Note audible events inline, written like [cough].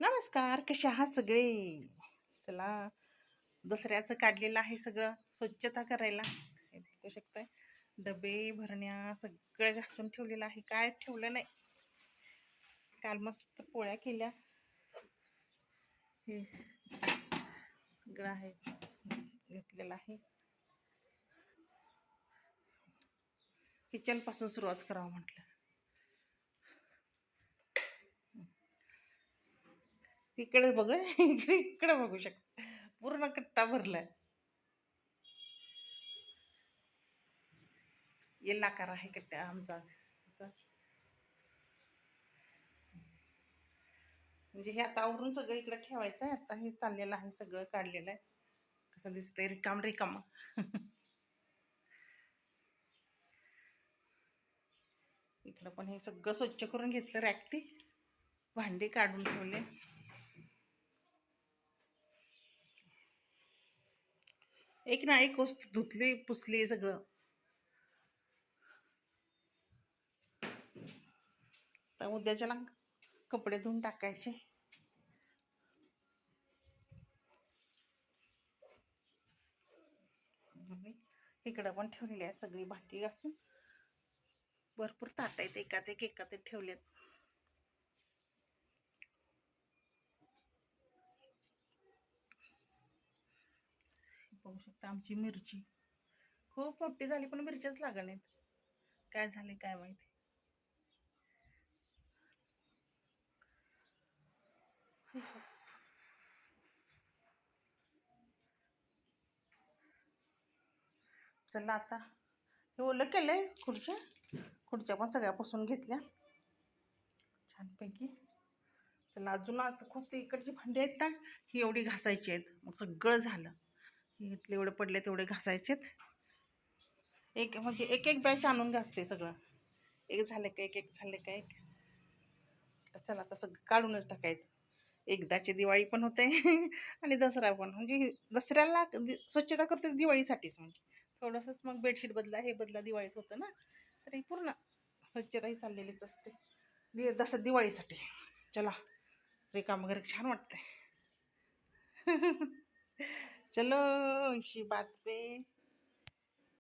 नमस्कार कसे आहात सगळे? चला दसऱ्याचं काढलेलं आहे सगळं स्वच्छता करायला. बघू शकताय डबे भरण्या सगळं घासून ठेवलेलं आहे. काय ठेवलं नाही. काल मस्त पोळ्या केल्या. हे सगळं आहे घेतलेलं आहे. किचनपासून सुरुवात करावं म्हटलं. इकडे बघ इकडे इकडे बघू शकता पूर्ण कट्टा भरलाय. येल आकार आहे कट्टा आमचा आमचा. म्हणजे हे आता आवरून सगळं इकडे ठेवायचं आहे आता हे चाललेलं आहे सगळं काढलेलं आहे. कसं दिसतंय रिकाम रिकाम. इकडं पण हे सगळं स्वच्छ करून घेतलं रॅक ती. भांडी काढून ठेवले. एक ना एक वस्तू धुतली पुसली सगळं. तर उद्याच्याला कपडे धुवून टाकायचे. इकडं पण ठेवलेली आहेत सगळी भांडी घासून. भरपूर ताट आहेत एकात एक एकात एक बघू शकता आमची मिरची. खूप मोठी झाली पण मिरच्याच लागत नाहीत. काय झाले काय माहिती. चला आता. हे ओलं केलंय खुर्च्या खुर्च्या पण सगळ्या पुसून घेतल्या. छानपैकी. चला अजून आता खूप ते इकडची भांडी आहेत ना ही एवढी घासायची आहेत. मग सगळं झालं. घेतले एवढे पडले तेवढे घासायचेत. एक म्हणजे एक एक बॅच आणून घासते सगळं. एक झालं का एक एक झालं का एक. चला आता सगळं काढूनच टाकायचं. एकदाची दिवाळी पण होते [laughs] आणि दसरा पण. म्हणजे दसऱ्याला स्वच्छता करते दिवाळीसाठीच म्हणजे. थोडंसंच मग बेडशीट बदला हे बदला दिवाळीत होतं ना. तर पूर्ण स्वच्छता ही चाललेलीच असते. दि दस दिवाळीसाठी. चला रिकाम वगैरे छान वाटतंय. [laughs] चलो इशी बात पे।